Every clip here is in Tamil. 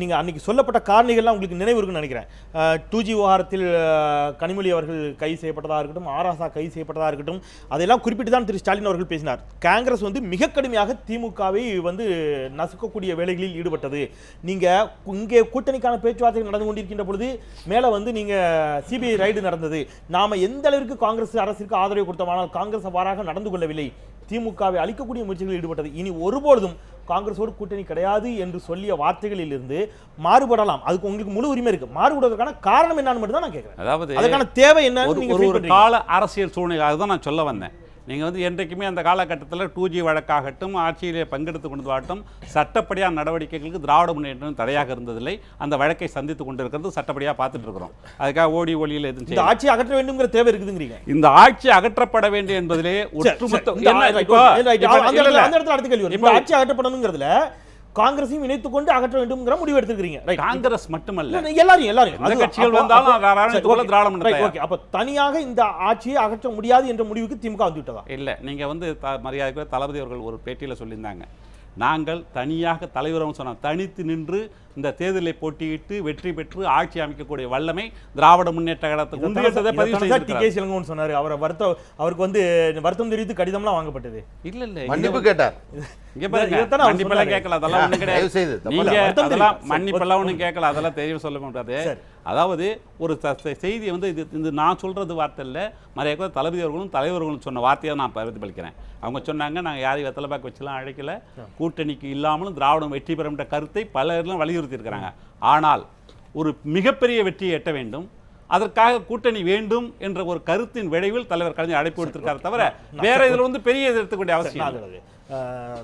நீங்கள் அன்றைக்கி சொல்லப்பட்ட காரணிகள்லாம் உங்களுக்கு நினைவு இருக்குன்னு நினைக்கிறேன். டூ ஜி விவகாரத்தில் கனிமொழி அவர்கள் கைது செய்யப்பட்டதாக இருக்கட்டும் ஆராசா கைது செய்யப்பட்டதாக இருக்கட்டும் அதெல்லாம் குறிப்பிட்டு தான் திரு ஸ்டாலின் அவர்கள் பேசினார். காங்கிரஸ் வந்து மிக கடுமையாக திமுகவை வந்து நசுக்கக்கூடிய வேலைகளில் ஈடுபட்டது. நீங்கள் இங்கே கூட்டணிக்கான பேச்சுவார்த்தைகள் நடந்து கொண்டிருக்கின்ற பொழுது மேலே வந்து நீங்கள் சிபிஐ ரைடு நடந்தது. நாம் எந்த அளவிற்கு காங்கிரஸ் அரசிற்கு ஆதரவு கொடுத்தோமானால் காங்கிரஸ் அவ்வாறாக நடந்து கொள்ளவில்லை. திமுகவை அழிக்கக்கூடிய முயற்சிகளில் ஈடுபட்டது. இனி ஒருபொழுதும் காங்கிரஸோடு கூட்டணி கிடையாது என்று சொல்லிய வார்த்தைகளில் இருந்து மாறுபடலாம். அதுக்கு உங்களுக்கு முழு உரிமை இருக்கு. மாறுபடுவதற்கான காரணம் என்னன்னு மட்டும் தான் நான் கேட்கிறேன். அதாவது அதுக்கான தேவை என்னன்னு ஒரு? கால அரசியல் சூழ்நிலை அதுதான் நான் சொல்ல வந்தேன். நீங்கள் வந்து என்றைக்குமே அந்த காலகட்டத்தில் டூ ஜி வழக்காகட்டும் ஆட்சியிலே பங்கெடுத்து கொண்டதாகட்டும் சட்டப்படியான நடவடிக்கைகளுக்கு திராவிட முன்னேற்றம் தடையாக இருந்ததில்லை. அந்த வழக்கை சந்தித்து கொண்டிருக்கிறது சட்டப்படியாக பார்த்துட்டு இருக்கிறோம். அதுக்காக ஓடி ஒளியில் எதுவும் இந்த. ஆட்சி அகற்ற வேண்டும்ங்கிற தேவை இருக்குதுங்கிறீங்க. இந்த ஆட்சி அகற்றப்பட வேண்டும் என்பதிலே ஒட்டுமொத்த ஆட்சி அகற்றப்படணுங்கிறதுல காங்கிரஸையும் இணைத்துக் கொண்டு அகற்ற வேண்டும்ங்கிற முடிவு எடுத்துக்கிறீங்க காங்கிரஸ் மட்டுமல்ல. எல்லாரும் எல்லாரும் கட்சிகள் வந்தாலும் அப்போ-. திராவிட தனியாக இந்த ஆட்சியை அகற்ற முடியாது என்ற முடிவுக்கு திமுக வந்து விட்டதா இல்லை நீங்கள் வந்து த மரியாதைக்குரிய தளபதி அவர்கள் ஒரு பேட்டியில் சொல்லியிருந்தாங்க. நாங்கள் தனியாக தலைவரும் சொன்னோம் தனித்து நின்று இந்த தேர்தலை போட்டியிட்டு வெற்றி பெற்று ஆட்சி அமைக்கக்கூடிய வல்லமை திராவிட முன்னேற்ற கழகத்துக்கு உண்டு சொன்னாரு. அவரை வருத்தம் அவருக்கு வந்து வருத்தம் தெரிவித்து கடிதம்லாம் வாங்கப்பட்டது. இல்ல இல்ல. மன்னிப்பு கேட்டார். மன்னிப்பெல்லாம். கேட்கல அதெல்லாம் செய்து, கிடையாது நீங்க அதெல்லாம். மன்னிப்பெல்லாம் ஒண்ணும் கேட்கல அதெல்லாம் தெரியும் சொல்ல முடியாது சரி. அதாவது ஒரு செய்தியை வந்து இது இது நான் சொல்றது வார்த்தை இல்ல. மறைய தளபதி அவர்களும் தலைவர்களும் சொன்ன வார்த்தையை நான் பிரதிபலிக்கிறேன் அவங்க சொன்னாங்க நாங்க யாரையும் வெத்தலை பாக்கு வச்சுலாம் அழைக்கல. கூட்டணிக்கு இல்லாமலும் திராவிடம் வெற்றி பெறும் என்ற கருத்தை பலரும் வலியுறுத்தி இருக்கிறாங்க ஆனால் ஒரு மிகப்பெரிய வெற்றியை எட்ட வேண்டும். அதற்காக கூட்டணி வேண்டும் என்ற ஒரு கருத்தின் விளைவில் தலைவர் கலைஞர் அழைப்பு விடுத்திருக்காரு தவிர வேற இதுல வந்து பெரிய வேண்டிய அவசியம்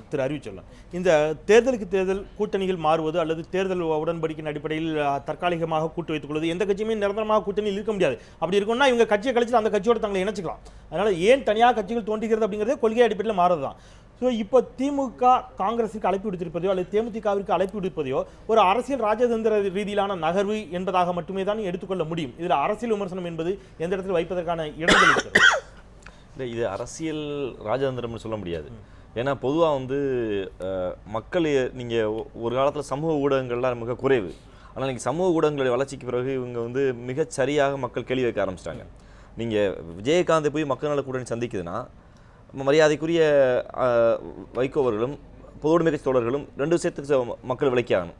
திரு அறிவிச்சொல்லம் இந்த தேர்தலுக்கு தேர்தல் கூட்டணிகள் மாறுவது அல்லது தேர்தல் உடன்படிக்கையின் அடிப்படையில் தற்காலிகமாக கூட்டு வைத்துக் கொள்வது எந்த கட்சியுமே நிரந்தரமாக கூட்டணியில் இருக்க முடியாது. அப்படி இருக்கும்னா இவங்க கட்சியை கழிச்சு அந்த கட்சியோட தங்களை இணைச்சிக்கலாம். அதனால் ஏன் தனியாக கட்சிகள் தோன்றுகிறது அப்படிங்கிறதே கொள்கை அடிப்படையில் மாறுறது தான் ஸோ இப்போ திமுக காங்கிரஸுக்கு அழைப்பு விடுத்திருப்பதையோ அல்லது தேமுதிகவிற்கு அழைப்பு விடுப்பதையோ ஒரு அரசியல் ராஜதந்திர ரீதியிலான நகர்வு என்பதாக மட்டுமே தான் எடுத்துக்கொள்ள முடியும். இதில் அரசியல் விமர்சனம் என்பது எந்த இடத்தில் வைப்பதற்கான இடங்கள் இல்லை இது அரசியல் ராஜதந்திரம்னு சொல்ல முடியாது. ஏன்னா பொதுவாக வந்து மக்கள் நீங்கள் ஒரு காலத்தில் சமூக ஊடகங்கள்லாம் மிக குறைவு. ஆனால் நீங்கள் சமூக ஊடகங்களுடைய வளர்ச்சிக்கு பிறகு இவங்க வந்து மிகச் சரியாக மக்கள் கேள்வி வைக்க ஆரம்பிச்சிட்டாங்க. நீங்கள் விஜயகாந்தை போய் மக்கள் நல கூட்டணி சந்திக்குதுன்னா மரியாதைக்குரிய வைகோவர்களும் வைகோ பொதுவுடைமை கட்சி தோழர்களும் ரெண்டு விஷயத்துக்கு மக்கள் விளக்கியாகணும்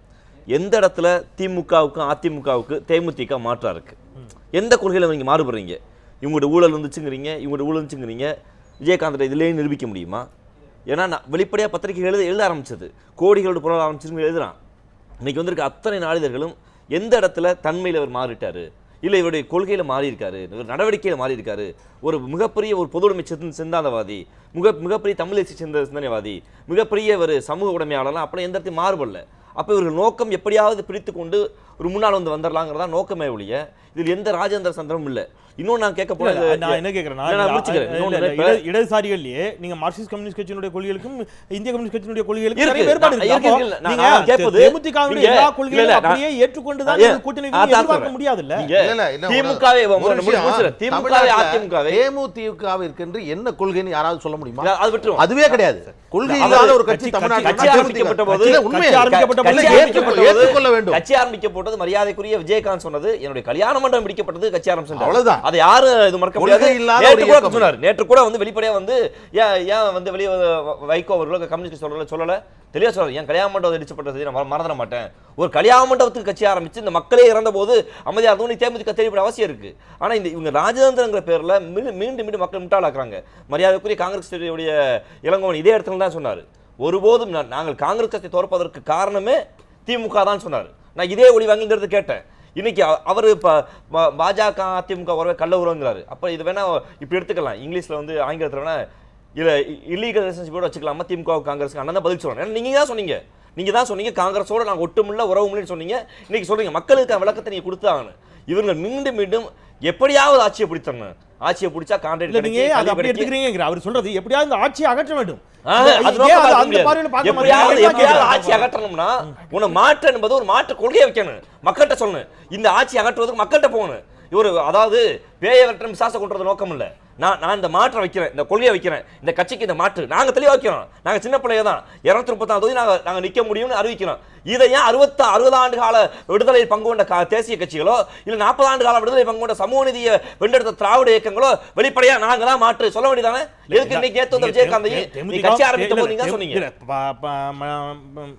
எந்த இடத்துல திமுகவுக்கும் அதிமுகவுக்கு தேமுதிக மாற்றாக இருக்குது எந்த கொள்கையில் நீங்கள் மாறுபடுறீங்க? இவங்களோட ஊழல் வந்துச்சுங்கிறீங்க இவங்களோட ஊழல் வந்துச்சுங்கிறீங்க விஜயகாந்தை இதுலேயே நிரூபிக்க முடியுமா? ஏன்னா நான் வெளிப்படையாக பத்திரிகை எழுத எழுத ஆரம்பிச்சது. கோடிகளோட பொருள் ஆரம்பிச்சிருந்து எழுதுறான். இன்னைக்கு வந்திருக்க அத்தனை நாளிதழ்களும் எந்த இடத்துல தன்மையில் அவர் மாறிட்டார்? இல்லை இவருடைய கொள்கையில் மாறியிருக்காரு இவர் நடவடிக்கையில் மாறியிருக்காரு. ஒரு மிகப்பெரிய ஒரு பொதுவுடைமை சிந்த சிந்தாந்தவாதி மிக மிகப்பெரிய தமிழை சிந்த சிந்தனைவாதி மிகப்பெரிய ஒரு சமூக உடைமையாளர்லாம் அப்படி எந்த இடத்தையும் மாறுபடல. அப்போ இவர்கள் நோக்கம் எப்படியாவது பிரித்து கொண்டு ஒரு முன்னால் வந்து வந்துடலாங்கிறதா நோக்கமே ஒழிய இதில் எந்த ராஜேந்திர சந்திரமும் இல்லை. இன்னும் நான் கேட்க போனது நான் என்ன இட- இடதுசாரிகள்லயே நீங்க மார்க்சிஸ்ட் கம்யூனிஸ்ட் கட்சியினுடைய கொள்கைகளுக்கும் இந்திய கம்யூனிஸ்ட் கட்சியினுடைய கொள்கைகளுக்கும். நிறைய வேறுபாடு இருக்கு. நீங்க கேட்பது, தேமுதிகவினுடைய நீங்க- எல்லா கொள்கைகளையும் அப்படியே ஏற்றுக்கொண்டு தான்? நீங்க கூட்டணி எதிர்பார்க்க நீங்க இல்ல, இல்ல, திமுகவை. திமுகவை அதிமுகவை. தேமுதிகவிற்கென்று என்ன கொள்கைன்னு யாராவது சொல்ல முடியுமா? அது விட்டுருவோம். அதுவே கிடையாது. கொள்கை இல்லாத ஒரு கட்சி தமிழ்நாட்டில் கட்சி ஆரம்பிக்கப்பட்ட போது உண்மை கட்சி ஆரம்பிக்கப்பட்ட போது ஆரம்பிக்கப்பட்ட ஏற்றுக்கொள்ள வேண்டும். கட்சி ஆரம்பிக்கப்பட்டது மரியாதைக்குரிய விஜயகாந்த் சொன்னது என்னுடைய கல்யாண மண்டபம் பிடிக்கப்பட்டது கட்சி ஆரம்பிச்சு அவ்வளவுதான். அதை யாரும் இது மறக்க முடியாது. சொன்னார். நேற்று கூட வந்து வெளிப்படையா வந்து ஏன் ஏன் வந்து வெளியே வைகோ அவர்களோ கம்யூனிஸ்ட் சொல்லல சொல்லல? தெளிவா சொல்றாரு என் கல்யாண மண்டபம் இடிச்சப்பட்டது நான் மற- மறந்துட மாட்டேன். ஒரு கல்யாண மண்டபத்துக்கு கட்சி ஆரம்பிச்சு இந்த மக்களே இறந்த போது அமைதியா இருந்தவங்க தேமுதிக தெரியப்பட அவசியம் இருக்கு. ஆனா இந்த இவங்க ராஜதந்திரங்கிற பேர்ல மீண்டும் மீண்டும் மீண்டும் மக்கள் முட்டாளாக்குறாங்க. மரியாதைக்குரிய காங்கிரஸ் உடைய இளங்கோவன் இதே இடத்துல தான் சொன்னாரு. ஒருபோதும் நாங்கள் காங்கிரஸ் கட்சி தோற்பதற்கு காரணமே திமுக தான் சொன்னார். நான் இதே ஒளி கேட்டேன். இன்னைக்கு அவர் இப்போ பாஜக அதிமுக உறவை கள்ள உறவுங்கிறாரு அப்போ இது வேணா இப்படி எடுத்துக்கலாம். இங்கிலீஷில் வந்து ஆங்கிலத்தில் வேணா இல்லை இல்லீகல் ரிலேஷன்ஷிப்போட வச்சுக்கலாமா? திமுக காங்கிரஸ்க்கு அண்ணன் தான் பதில் சொல்லணும். ஏன்னா தான் சொன்னீங்க. நீங்கள் தான் சொன்னீங்க காங்கிரஸோட நாங்கள் ஒட்டுமில்ல உறவு சொன்னீங்க. இன்னைக்கு சொல்கிறீங்க மக்களுக்கு விளக்கத்தை நீங்கள் கொடுத்தாங்கன்னு இவங்க மீண்டும் மீண்டும் எப்படியாவது ஆட்சியை பிடித்தரணும் ஆட்சியை பிடிச்சா கான்ட்ராக்ட் நீங்க அதை அப்படி எடுத்துக்கிறீங்க அவர் சொல்றது எப்படியாவது இந்த ஆட்சியை அகற்ற வேண்டும். ஆட்சி அகற்றணும்னா உன மாற்று என்பது ஒரு மாற்று கொள்கையை வைக்கணும். மக்கள்கிட்ட சொல்லணும். இந்த ஆட்சி அகற்றுவதற்கு மக்கள்கிட்ட போகணும். இவர் அதாவது பேய விரட்டம் விசாச கொண்டுறது நோக்கம் இல்ல. நான் நான் இந்த மாற்றை வைக்கிறேன் இந்த கொள்கையை வைக்கிறேன் இந்த கட்சிக்கு இந்த மாற்று. நாங்க தெளிவா வைக்கிறோம். நாங்க சின்ன பிள்ளைங்க தான். இருநூத்தி முப்பத்தாறு தொகுதி நாங்க நாங்க நிக்க முடியும்னு அறிவிக்கிறோம். இதை ஏன் அறுபத்தி அறுபது ஆண்டு கால விடுதலை பங்கு கொண்ட தேசிய கட்சிகளோ இல்ல நாற்பது ஆண்டு கால விடுதலை பங்கு கொண்ட சமூக நீதியை வென்றெடுத்த திராவிட இயக்கங்களோ வெளிப்படையா நாங்க தான் மாற்று. சொல்ல வேண்டியதானே எதுக்கு இன்னைக்கு நேத்து வந்த விஜயகாந்தையும் கட்சி ஆரம்பித்த போது நீங்க தான் இல்ல, சொன்னீங்க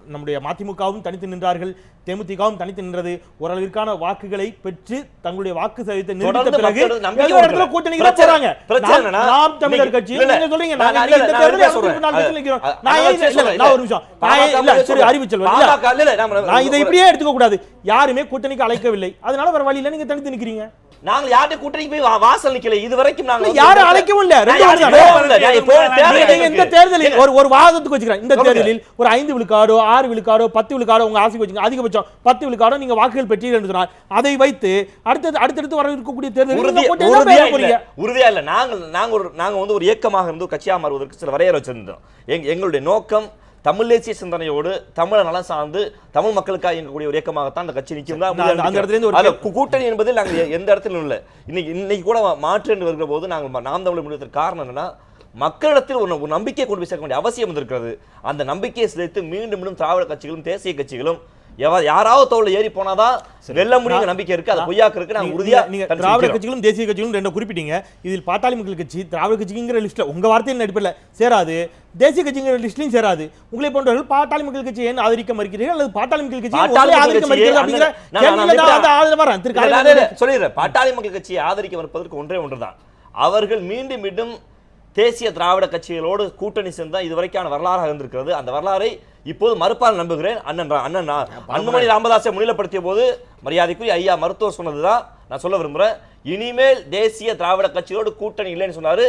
நம்முடைய மதிமுகவும் தனித்து நின்றார்கள். தேமுதிகவும் தனித்து நின்றது. ஓரளவிற்கான வாக்குகளை பெற்று தங்களுடைய வாக்கு சதவீதத்தை தொடர்ந்து பிறகு பிரச்சனை- போறாங்க. நாம் தமிழர் நீங்க- கட்சி சொல்றீங்க. நான் நாங்க இந்த. அது- நான் ஒரு நிமிஷம். நான் இல்ல சரி. அறிவிச்சல் நான் இதை இப்படியே எடுத்துக்க கூடாது. யாருமே கூட்டணிக்கு அழைக்கவில்லை. அதனால வேற வழியில நீங்க தனித்து நிக்கிறீங்க. நாங்க யார்கிட்ட கூட்டணிக்கு போய் வாசல் நிக்கல? இது வரைக்கும் நாங்க யாரும் அழைக்கவும் இல்ல தேர்தல் இந்த தேர்தலில் ஒரு ஒரு வாதத்துக்கு வச்சுக்கிறேன். இந்த. தேர்தலில் ஒரு ஐந்து விழுக்காடோ ஆறு விழுக்காடோ பத்து விழுக்காடோ உங்க ஆசைக்கு வச்சுங்க. அதிகபட்சம் பத்து விழுக்காடோ நீங்க வாக்குகள் பெற்றீர்கள் என்று சொன்னால் அதை வைத்து அடுத்தது அடுத்தடுத்து வர இருக்கக்கூடிய தான் உறுதியா இல்ல. இல்ல. நாங்க நாங்க ஒரு நாங்க வந்து ஒரு இயக்கமாக இருந்து கட்சியா மாறுவதற்கு சில வரையறை வச்சிருந்தோம். எங்க எங்களுடைய நோக்கம் தமிழ் தேசிய சிந்தனையோடு தமிழர் நலம் சார்ந்து தமிழ் மக்களுக்காக இயங்கக்கூடிய ஒரு இயக்கமாகத்தான் அந்த கட்சி நிற்கும் அந்த- இடத்துல கூட்டணி என்பதில் நாங்கள் எந்த இடத்திலும் இல்லை. இன்னைக்கு இன்னைக்கு கூட மாற்று என்று வருகிற போது நாங்கள் நாம் தமிழ் முடிவதற்கு காரணம் என்னன்னா மக்களிடத்தில் ஒரு நம்பிக்கையை கொண்டு போய் சேர்க்க வேண்டிய அவசியம் வந்திருக்கிறது. அந்த நம்பிக்கையை சிதைத்து மீண்டும் மீண்டும் திராவிட கட்சிகளும் தேசிய கட்சிகளும் யாராவது தோல்ல ஏறி போனாதான் வெல்ல முடியும் நம்பிக்கை இருக்கு. அது பொய்யாக்கு இருக்கு நீங்க- உறுதியா நீங்க திராவிட. கட்சிகளும் தேசிய கட்சிகளும் ரெண்டு குறிப்பிட்டீங்க. இதில் பாட்டாளி மக்கள் கட்சி திராவிட கட்சிங்கிற லிஸ்ட்ல உங்க வார்த்தையின் அடிப்படையில் சேராது. தேசிய கட்சிங்கிற லிஸ்ட்லயும் சேராது. உங்களை போன்றவர்கள் பாட்டாளி மக்கள் கட்சியை ஏன் ஆதரிக்க மறுக்கிறீர்கள்? அல்லது பாட்டாளி மக்கள் கட்சியை ஆதரிக்க அப்படிங்கிற நான் நான் இல்ல, சொல்லிடுறேன். பாட்டாளி மக்கள் கட்சியை ஆதரிக்க மறுப்பதற்கு ஒன்றே ஒன்றுதான். அவர்கள் மீண்டும் மீண்டும் தேசிய திராவிட கட்சிகளோடு கூட்டணி சேர்ந்தா இதுவரைக்கான வரலாறாக இருந்திருக்கிறது. அந்த வரலாறை இப்போது மறுப்பால் நம்புகிறேன். அண்ணன் அண்ணன் அன்புமணி ராமதாஸை முன்னிலைப்படுத்திய போது மரியாதைக்குரிய ஐயா மருத்துவர் சொன்னதுதான் நான் சொல்ல விரும்புறேன். இனிமேல் தேசிய திராவிட கட்சியோடு கூட்டணி இல்லைன்னு சொன்னாரு.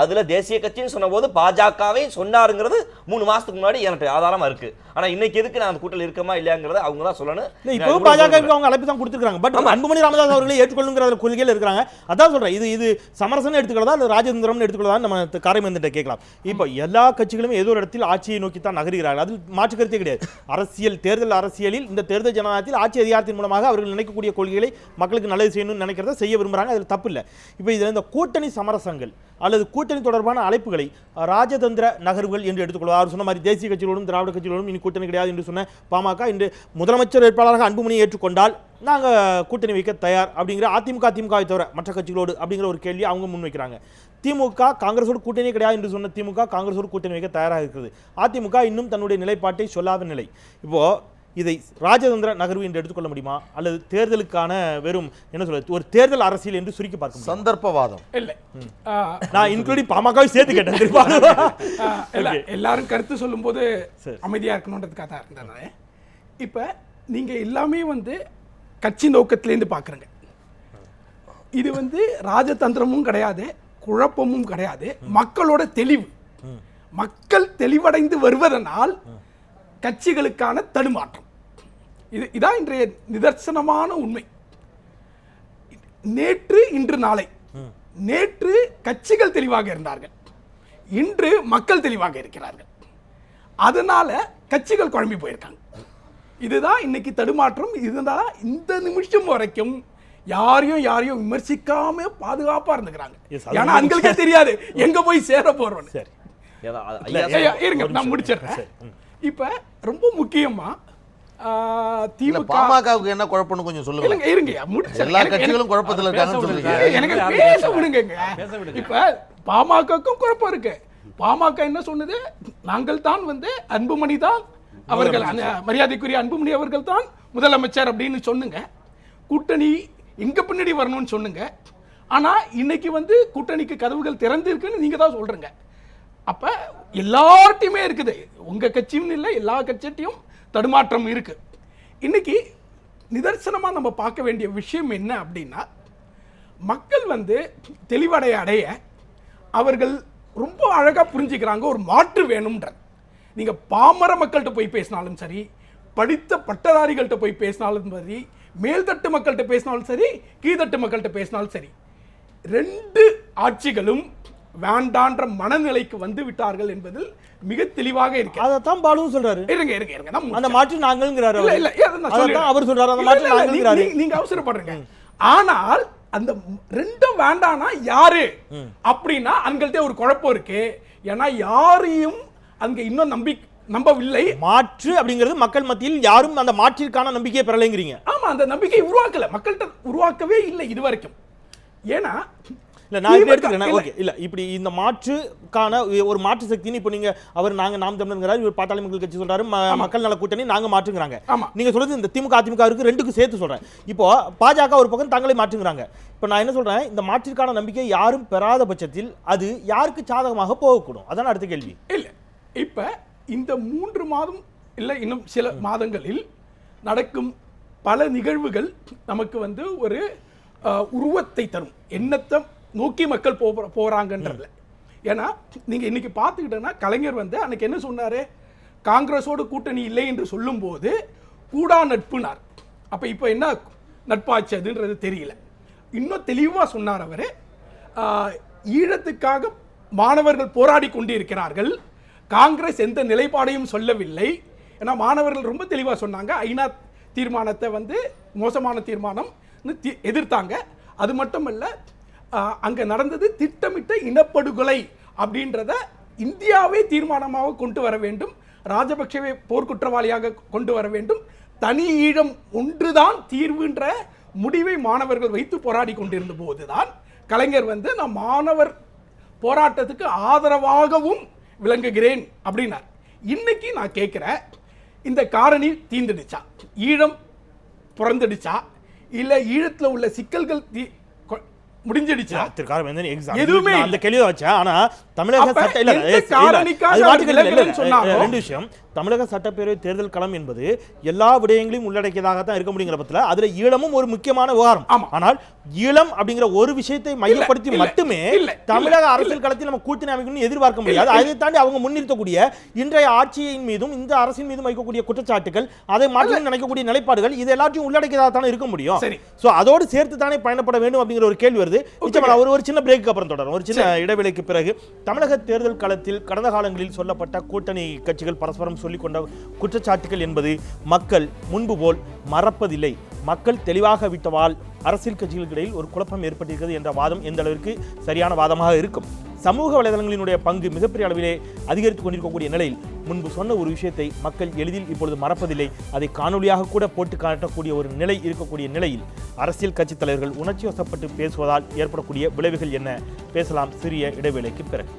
அதுல தேசிய கட்சின்னு சொன்னபோது பாஜகவை சொன்னாருங்கிறது மூணு மாசத்துக்கு முன்னாடி எனக்கு ஆதாரமா இருக்கு. ஆனா இன்னைக்கு எதுக்கு நான் அந்த கூட்டத்தில் இருக்கமா இல்லையாங்கிறத அவங்க தான் சொல்லணும். இல்ல, இவ்வளவு பாஜக. அவங்க அழைப்பு தான் கொடுத்துருக்காங்க பட். அன்புமணி ராமதாஸ் அவர்களை ஏற்றுக்கொள்ளுங்கிற கொள்கையில் இருக்கிறாங்க. அதான் சொல்றேன் இது இது சமரசன் எடுத்துக்கிறதா அல்லது ராஜேந்திரம் எடுத்துக்கிறதா நம்ம காரைமந்திட்ட கேட்கலாம். இப்போ எல்லா கட்சிகளும் ஏதோ ஒரு இடத்தில் ஆட்சியை நோக்கி தான் நகர்கிறார்கள். அதில் மாற்று கருத்தே கிடையாது. அரசியல் தேர்தல் அரசியலில் இந்த தேர்தல் ஜனநாயகத்தில் ஆட்சி அதிகாரத்தின் மூலமாக அவர்கள் நினைக்கக்கூடிய கொள்கைகளை மக்களுக்கு நல்லது செய்யணும்னு நினைக்கிறத செய்ய விரும்புறாங்க. அதில் தப்பு இல்லை. இப்போ இதில் இந்த கூட்டணி சமரசங்கள் அல்லது கூட்டணி கூட்டணி தொடர்பான அழைப்புகளை ராஜதந்திர நகர்வுகள் என்று எடுத்துக்கொள்வார் அவர் சொன்ன மாதிரி தேசிய கட்சிகளோடும் திராவிட கட்சிகளோடும் இனி கூட்டணி கிடையாது என்று சொன்ன பாமக இன்று முதலமைச்சர் வேட்பாளராக அன்புமணியை ஏற்றுக்கொண்டால் நாங்கள் கூட்டணி வைக்க தயார் அப்படிங்கிற அதிமுக திமுகவை தவிர மற்ற கட்சிகளோடு அப்படிங்கிற ஒரு கேள்வி அவங்க முன்வைக்கிறாங்க திமுக காங்கிரஸோடு கூட்டணி கிடையாது என்று சொன்ன திமுக காங்கிரஸோடு கூட்டணி வைக்க தயாராக இருக்கிறது. அதிமுக இன்னும் தன்னுடைய நிலைப்பாட்டை சொல்லாத நிலை. இப்போ இதை ராஜதந்திர நகர்வு என்று எடுத்துக்கொள்ள முடியுமா? அல்லது தேர்தலுக்கான வெறும் என்ன சொல்றது ஒரு தேர்தல் அரசியல் என்று சுருக்கி பார்க்க முடியுமா? சந்தர்ப்பவாதம். இல்லை. நான் இன்க்ளூடிங் பாமகவை சேர்த்து கேட்டேன் எல்லாரும் கருத்து சொல்லும்போது அமைதியா இருக்கணுன்றதுக்காக தான் இருந்தேன் இப்ப நீங்க எல்லாமே வந்து கட்சி நோக்கத்திலேருந்து பார்க்குறேங்க இது வந்து ராஜதந்திரமும் கிடையாது குழப்பமும் கிடையாது மக்களோட தெளிவு. மக்கள் தெளிவடைந்து வருவதனால் கட்சிகளுக்கான தடுமாற்றம். இது இதான் இன்றைய நிதர்சனமான உண்மை. நேற்று இன்று நாளை. நேற்று கட்சிகள் தெளிவாக இருந்தார்கள். இன்று மக்கள் தெளிவாக இருக்கிறார்கள். அதனால கட்சிகள் குழம்பி போயிருக்காங்க. இதுதான் இன்னைக்கு தடுமாற்றம். இதுதான் இந்த நிமிஷம் வரைக்கும் யாரையும் யாரையும் விமர்சிக்காம பாதுகாப்பா இருந்துக்கிறாங்க. ஏன்னா அவங்களுக்கே தெரியாது. எங்க போய் சேர போறோம் இருங்க நான் முடிச்சிடுறேன். இப்ப ரொம்ப முக்கியமா ஆ, இல்ல திமுக பாமகவுக்கு என்ன குழப்பம்னு கொஞ்சம் சொல்லுங்க இருங்க. எல்லா எனக்கு- கட்சிகளும் குழப்பத்துல இருக்காங்கன்னு எனக்கு பேச விடுங்க. இப்ப பாமகக்கும் குழப்பம் இருக்கு. பாமக என்ன சொன்னது? நாங்கள் தான் வந்து அன்புமணி தான் அவர்கள் அந்த மரியாதைக்குரிய அன்புமணி அவர்கள் தான் முதலமைச்சர் அப்படின்னு சொன்னுங்க. கூட்டணி எங்க பின்னாடி வரணும்னு சொன்னுங்க. ஆனா இன்னைக்கு வந்து கூட்டணிக்கு கதவுகள் திறந்து இருக்குன்னு நீங்க தான் சொல்றீங்க. அப்போ எல்லார்ட்டையுமே இருக்குது. உங்கள் கட்சியும் இல்லை எல்லா கட்சியிட்டையும் தடுமாற்றம் இருக்குது இன்னைக்கு நிதர்சனமாக நம்ம பார்க்க வேண்டிய விஷயம் என்ன அப்படின்னா மக்கள் வந்து தெளிவடைய அடைய அவர்கள் ரொம்ப அழகாக புரிஞ்சுக்கிறாங்க ஒரு மாற்று வேணும்ன்ற. நீங்கள் பாமர மக்கள்கிட்ட போய் பேசினாலும் சரி படித்த பட்டதாரிகள்கிட்ட போய் பேசினாலும் சரி மேல்தட்டு மக்கள்கிட்ட பேசினாலும் சரி கீழ்தட்டு மக்கள்கிட்ட பேசினாலும் சரி ரெண்டு ஆட்சிகளும் வேண்டான்ற மனநிலைக்கு வந்து விட்டார்கள் என்பதில் மிக தெளிவாக இருக்கு அதைத்தான் பாலுவும் சொல்றாரு. இருங்க இருங்க இருங்க அந்த. மாற்று நாங்கள்ங்கிறாரு இல்ல. இல்ல. அவர் சொல்றாரு அந்த மாற்று நாங்கள்ங்கிறாரு. நீங்க அவசரப்படுறீங்க ஆனால் அந்த ரெண்டும் வேண்டானா யாரு? அப்படின்னா அங்கள்ட்ட ஒரு குழப்பம் இருக்கு. ஏன்னா யாரையும் அங்க இன்னும் நம்பி நம்பவில்லை. மாற்று அப்படிங்கிறது மக்கள் மத்தியில் யாரும் அந்த மாற்றிற்கான நம்பிக்கையை பெறலைங்கிறீங்க. ஆமா அந்த நம்பிக்கை உருவாக்கல. மக்கள்கிட்ட உருவாக்கவே இல்லை இது வரைக்கும் ஏன்னா இல்ல நான் இப்படி எடுத்துக்கிறேன் ஓகே. இல்ல இப்படி இந்த மாற்றுக்கான ஒரு மாற்று சக்தின்னு இப்போ நீங்க அவர் நாங்க நாம் தமிழர்ங்கிறாரு இவர் பாட்டாளி மக்கள் கட்சி சொல்றாரு மக்கள் நல கூட்டணி நாங்க மாற்றுங்கிறாங்க. நீங்க சொல்றது இந்த திமுக அதிமுக இருக்கு ரெண்டுக்கும் சேர்த்து சொல்றேன். இப்போ பாஜக ஒரு பக்கம் தங்களை மாற்றுங்கிறாங்க. இப்போ நான் என்ன சொல்றேன் இந்த மாற்றிற்கான நம்பிக்கை யாரும் பெறாத பட்சத்தில் அது யாருக்கு சாதகமாக போகக்கூடும்? அதான் அடுத்த கேள்வி. இல்ல. இப்ப இந்த மூன்று மாதம் இல்ல இன்னும் சில மாதங்களில் நடக்கும் பல நிகழ்வுகள் நமக்கு வந்து ஒரு உருவத்தை தரும். எண்ணத்தை நோக்கி மக்கள் போ போறாங்கன்றதுல. ஏன்னா நீங்க இன்னைக்கு பார்த்துக்கிட்டோன்னா கலைஞர் வந்து அன்னைக்கு என்ன சொன்னாரு? காங்கிரஸோடு கூட்டணி இல்லை என்று சொல்லும்போது கூடா நட்புனார். அப்ப இப்போ என்ன நட்பாச்சு அதுன்றது தெரியல. இன்னும் தெளிவா சொன்னார் அவரு ஈழத்துக்காக மாணவர்கள் போராடி கொண்டிருக்கிறார்கள். காங்கிரஸ் எந்த நிலைப்பாடையும் சொல்லவில்லை. ஏன்னா மாணவர்கள் ரொம்ப தெளிவா சொன்னாங்க. ஐநா தீர்மானத்தை வந்து மோசமான தீர்மானம் எதிர்த்தாங்க. அது மட்டுமல்ல ஆஹ், அங்கே நடந்தது திட்டமிட்ட இனப்படுகொலை அப்படின்றத இந்தியாவே தீர்மானமாக கொண்டு வர வேண்டும். ராஜபக்சேவை போர்க்குற்றவாளியாக கொண்டு வர வேண்டும். தனி ஈழம் ஒன்றுதான் தீர்வுன்ற முடிவை மாணவர்கள் வைத்து போராடி கொண்டிருந்த போதுதான் கலைஞர் வந்து நான் மாணவர் போராட்டத்துக்கு ஆதரவாகவும் விளங்குகிறேன் அப்படின்னார். இன்னைக்கு நான் கேட்குறேன் இந்த காரணி தீந்துடுச்சா? ஈழம் பிறந்துடுச்சா? இல்லை ஈழத்தில் உள்ள சிக்கல்கள் தீ- முடிஞ்சிடுச்சா? திரு காரவேந்தன் எக்ஸாம் எதுவுமே நான் அந்த கேள்வியை வச்சேன். ஆனா தமிழக சட்ட இல்ல? ரெண்டு விஷயம். சட்டப்பேரவை தேர்தல் களம் என்பது எல்லா விடயங்களையும் உள்ளடக்கியதாக தான் இருக்க முடியுங்கிற பட்சத்தில் அதுல ஈழமும் ஒரு முக்கியமான விவகாரம். ஆனால் ஈழம் அப்படிங்கிற ஒரு விஷயத்தை மையப்படுத்தி மட்டுமே தமிழக அரசியல் களத்தில் நம்ம கூட்டணி அமைக்கணும்னு எதிர்பார்க்க முடியாது. அதை தாண்டி அவங்க முன்னிறுத்தக்கூடிய இன்றைய ஆட்சியின் மீதும் இந்த அரசின் மீதும் வைக்கக்கூடிய குற்றச்சாட்டுகள் அதை மாற்றி நினைக்கக்கூடிய நிலைப்பாடுகள் இது எல்லாத்தையும் உள்ளடக்கியதாக தானே இருக்க முடியும். சோ அதோடு சேர்த்து தானே பயணப்பட வேண்டும் அப்படிங்கிற ஒரு கேள்வி வருது. நிச்சயமா நான் ஒரு ஒரு சின்ன பிரேக்கு அப்புறம் தொடரும். ஒரு சின்ன இடைவேளைக்கு பிறகு தமிழக தேர்தல் களத்தில் கடந்த காலங்களில் சொல்லப்பட்ட கூட்டணி கட்சிகள் பரஸ்பரம் சொல்லிக்கொண்ட குற்றச்சாட்டுகள் என்பது மக்கள் முன்பு போல் மறப்பதில்லை. மக்கள் தெளிவாக விட்டவால் அரசியல் கட்சிகளுக்கு இடையில் ஒரு குழப்பம் ஏற்பட்டிருக்கிறது என்ற வாதம் எந்த அளவிற்கு சரியான வாதமாக இருக்கும். சமூக வலைதளங்களினுடைய பங்கு மிகப்பெரிய அளவிலே அதிகரித்துக் கொண்டிருக்கக்கூடிய நிலையில் முன்பு சொன்ன ஒரு விஷயத்தை மக்கள் எளிதில் இப்பொழுது மறப்பதில்லை. அதை காணொலியாக கூட போட்டு காட்டக்கூடிய ஒரு நிலை இருக்கக்கூடிய நிலையில் அரசியல் கட்சித் தலைவர்கள் உணர்ச்சி வசப்பட்டு பேசுவதால் ஏற்படக்கூடிய விளைவுகள் என்ன? பேசலாம் சிறிய இடைவேளைக்கு பிறகு.